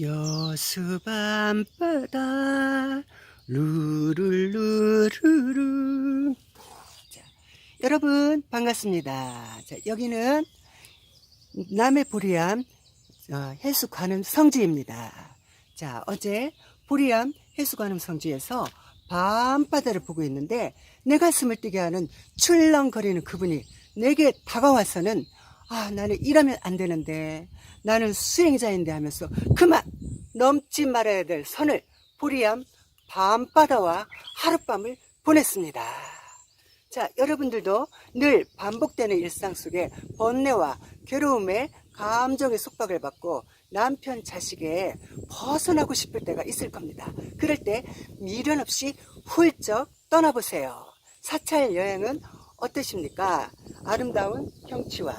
여수 밤바다 루루루루루 자, 여러분 반갑습니다. 자, 여기는 남해 보리암 어, 해수관음 성지입니다. 자 어제 보리암 해수관음 성지에서 밤바다를 보고 있는데 내 가슴을 뛰게 하는 출렁거리는 그분이 내게 다가와서는 아 나는 이러면 안 되는데 나는 수행자인데 하면서 그만 넘지 말아야 될 선을 보리암 밤바다와 하룻밤을 보냈습니다. 자, 여러분들도 늘 반복되는 일상 속에 번뇌와 괴로움에 감정의 속박을 받고 남편 자식에 벗어나고 싶을 때가 있을 겁니다. 그럴 때 미련 없이 훌쩍 떠나보세요. 사찰 여행은 어떠십니까? 아름다운 경치와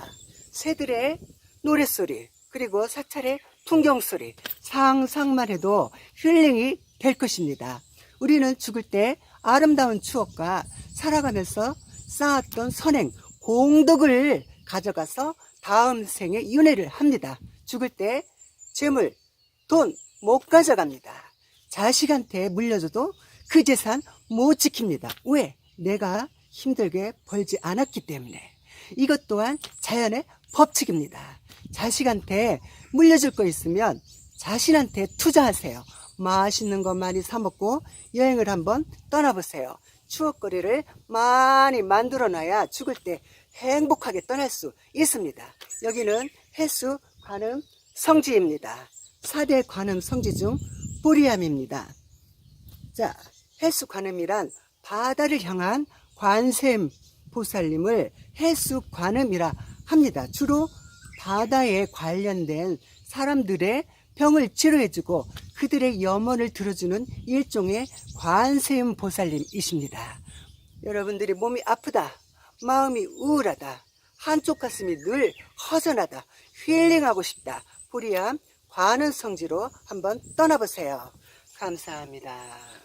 새들의 노랫소리, 그리고 사찰의 풍경소리, 상상만 해도 힐링이 될 것입니다. 우리는 죽을 때 아름다운 추억과 살아가면서 쌓았던 선행, 공덕을 가져가서 다음 생에 윤회를 합니다. 죽을 때 재물, 돈 못 가져갑니다. 자식한테 물려줘도 그 재산 못 지킵니다. 왜? 내가 힘들게 벌지 않았기 때문에. 이것 또한 자연의 법칙입니다. 자식한테 물려줄 거 있으면 자신한테 투자하세요. 맛있는 거 많이 사 먹고 여행을 한번 떠나보세요. 추억거리를 많이 만들어 놔야 죽을 때 행복하게 떠날 수 있습니다. 여기는 해수 관음 성지입니다. 4대 관음 성지 중 보리암입니다. 자, 해수 관음이란 바다를 향한 관샘 보살님을 해수 관음이라 합니다. 주로 바다에 관련된 사람들의 병을 치료해주고 그들의 염원을 들어주는 일종의 관세음 보살님이십니다. 여러분들이 몸이 아프다, 마음이 우울하다, 한쪽 가슴이 늘 허전하다, 힐링하고 싶다, 보리암 관은 성지로 한번 떠나보세요. 감사합니다.